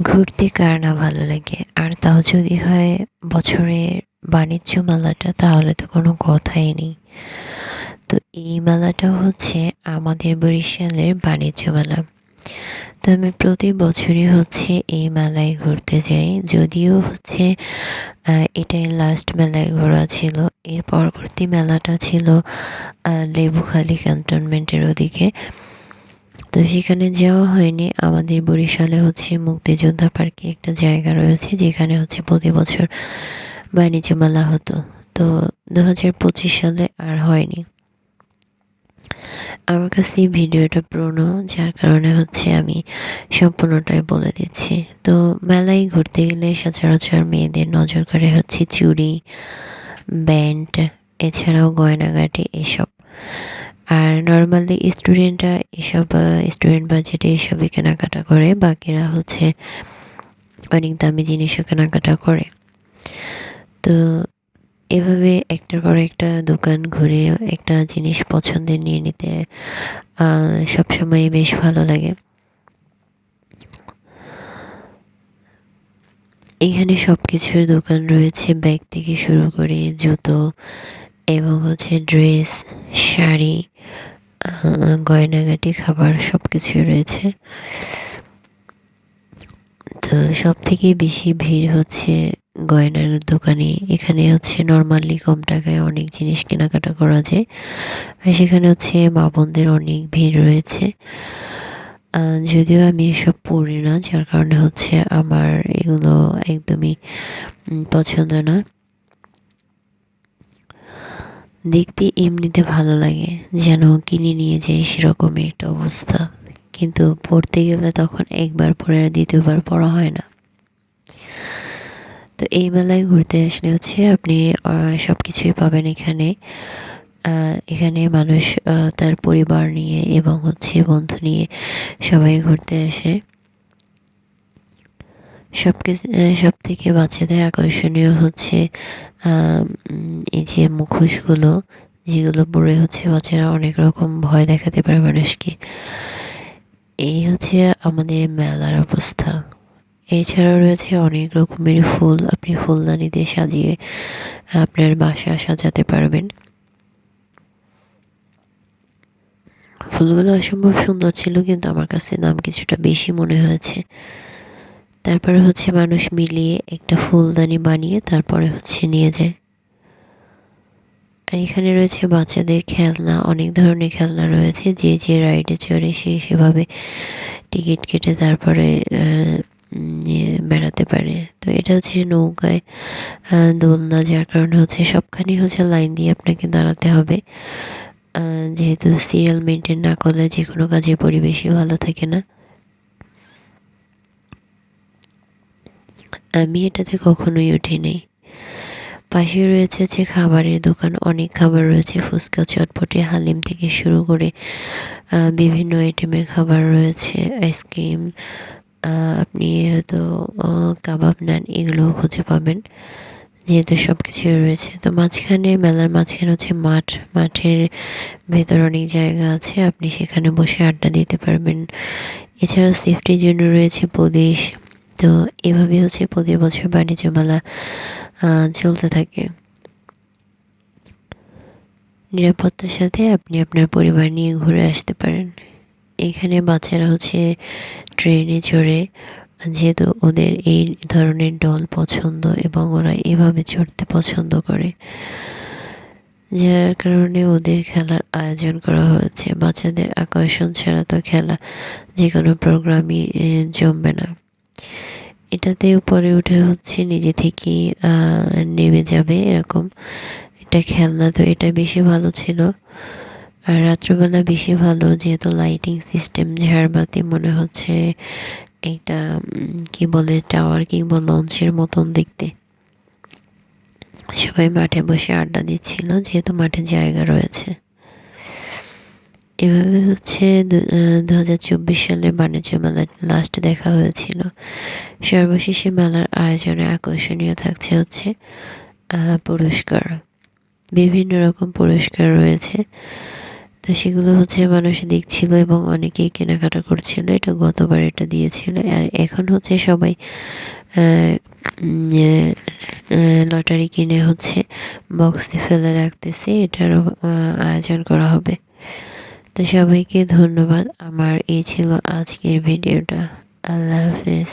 ঘুরতে কার না ভালো লাগে। আর তাও যদি হয় বছরের বাণিজ্য মেলাটা, তাহলে তো কোনো কথাই নেই। তো এই মেলাটা হচ্ছে আমাদের বরিশালের বাণিজ্য মেলা। তো আমি প্রতি বছরই হচ্ছে এই মেলায় ঘুরতে যাই। যদিও হচ্ছে এটাই লাস্ট মেলায় ঘোরা ছিল। এর পরবর্তী মেলাটা ছিল লেবুখালী ক্যান্টনমেন্টের ওদিকে। তো সেখানে যাওয়া হয়নি। আমাদের বরিশালে হচ্ছে মুক্তিযোদ্ধা পার্কে একটা জায়গা রয়েছে, যেখানে হচ্ছে প্রতি বছর বাণিজ্য মেলা হতো। তো দু হাজার পঁচিশ সালে আর হয়নি। আমার কাছে ভিডিওটা পুরনো, যার কারণে হচ্ছে আমি সম্পূর্ণটাই বলে দিচ্ছি। তো মেলায় ঘুরতে গেলে সচরাচর মেয়েদের নজর করে হচ্ছে চুড়ি, ব্যান্ড, এছাড়াও গয়নাগাটি, এসব। আর নর্মালি স্টুডেন্টরা এসব স্টুডেন্ট বাজেটে এসবই কেনাকাটা করে, বাকিরা হচ্ছে অনেক দামি জিনিসও কেনাকাটা করে। তো এভাবে একটার পর একটা দোকান ঘুরে একটা জিনিস পছন্দের নিয়ে নিতে সবসময় বেশ ভালো লাগে। এখানে সব কিছুর দোকান রয়েছে ব্যাগ থেকে শুরু করে জুতো এবং হচ্ছে ড্রেস শাড়ি গয়নাগাটি, খাবার সব কিছুই রয়েছে। তো সব থেকে বেশি ভিড় হচ্ছে গয়নার দোকানে। এখানে হচ্ছে নর্মালি কম টাকায় অনেক জিনিস কেনাকাটা করা যায়। আর সেখানে হচ্ছে মা বোনদের অনেক ভিড় রয়েছে। যদিও আমি এসব পড়ি না, যার কারণে হচ্ছে আমার এগুলো একদমই পছন্দ না। দেখতে এমনিতে ভালো লাগে, যেন কিনে নিয়ে যাই সেরকমই একটা অবস্থা। কিন্তু পড়তে গেলে তখন একবার পরে আর দ্বিতীয়বার পড়া হয় না। তো এই মেলায় ঘুরতে আসলে হচ্ছে আপনি সব কিছুই পাবেন এখানে। এখানে মানুষ তার পরিবার নিয়ে এবং হচ্ছে বন্ধু নিয়ে সবাই ঘুরতে আসে। সব সব থেকে বাচ্চাদের আকর্ষণীয় হচ্ছে এই যে মুখোশগুলো, যেগুলো পরে হচ্ছে বাচ্চারা অনেক রকম ভয় দেখাতে পারে মানুষকে। এই হচ্ছে আমাদের মেলার অবস্থা। এছাড়াও রয়েছে অনেক রকমের ফুল, আপনি ফুলদানি দিয়ে সাজিয়ে আপনার বাসা সাজাতে পারবেন। ফুলগুলো অসম্ভব সুন্দর ছিল, কিন্তু আমার কাছে দাম কিছুটা বেশি মনে হয়েছে। তারপরে হচ্ছে মানুষ মিলিয়ে একটা ফুলদানি বানিয়ে তারপরে হচ্ছে নিয়ে যায়। আর এখানে রয়েছে বাচ্চাদের খেলনা, অনেক ধরনের খেলনা রয়েছে। যে যে রাইডে চড়ে সে সেভাবে টিকিট কেটে তারপরে বেড়াতে পারে। তো এটা হচ্ছে নৌকায় দোলনা, যার কারণে হচ্ছে সবখানেই হচ্ছে লাইন দিয়ে আপনাকে দাঁড়াতে হবে। যেহেতু সিরিয়াল মেনটেন না করলে যে কোনো কাজে পরিবেশই ভালো থাকে না। আমি এটাতে কখনোই উঠিনি। পাশে রয়েছে হচ্ছে খাবারের দোকান, অনেক খাবার রয়েছে, ফুচকা, চটপটি, হালিম থেকে শুরু করে বিভিন্ন আইটেমের খাবার রয়েছে আইসক্রিম আপনি হয়তো কাবাব নান এগুলোও খুঁজে পাবেন, যেহেতু সব কিছুই রয়েছে। তো মাঝখানে, মেলার মাঝখানে হচ্ছে মাঠ, মাঠের ভেতর অনেক জায়গা আছে, আপনি সেখানে বসে আড্ডা দিতে পারবেন। এছাড়াও সেফটির জন্য রয়েছে পুলিশ তো এভাবে হচ্ছে প্রতি বছর বাণিজ্য মেলা চলতে থাকে। নিরাপত্তার সাথে আপনি আপনার পরিবার নিয়ে ঘুরে আসতে পারেন। এখানে বাচ্চারা হচ্ছে ট্রেনে চড়ে, যেহেতু ওদের এই ধরনের ডল পছন্দ এবং ওরা এভাবে চড়তে পছন্দ করে। যার কারণে ওদের খেলার আয়োজন করা হয়েছে। বাচ্চাদের আকর্ষণ ছাড়া তো খেলা যে কোনো প্রোগ্রামই জমবে না। এটাতে উপরে উঠে হচ্ছে নিজে থেকেই নেমে যাবে এরকম। এটা খেলনা তো এটা বেশি ভালো ছিল। আর রাত্রবেলা বেশি ভালো, যেহেতু লাইটিং সিস্টেম ঝাড়বাতি মনে হচ্ছে একটা কি বলে টাওয়ার কিংবা লঞ্চের মতন দেখতে। সবাই মাঠে বসে আড্ডা দিচ্ছিল, যেহেতু মাঠে জায়গা রয়েছে। এভাবে হচ্ছে দু হাজার চব্বিশ সালের বাণিজ্য মেলা লাস্ট দেখা হয়েছিল। সর্বশেষে মেলার আয়োজনে আকর্ষণীয় থাকছে হচ্ছে পুরস্কার। বিভিন্ন রকম পুরস্কার রয়েছে। তো সেগুলো হচ্ছে মানুষ দেখছিল এবং অনেকেই কেনাকাটা করছিল। এটা গতবার এটা দিয়েছিল। আর এখন হচ্ছে সবাই লটারি কিনে হচ্ছে বক্সে ফেলে রাখতেছে। এটারও আয়োজন করা হবে। তো সবাইকে ধন্যবাদ। আমার এই ছিল আজকের ভিডিওটা। আল্লাহ হাফেজ।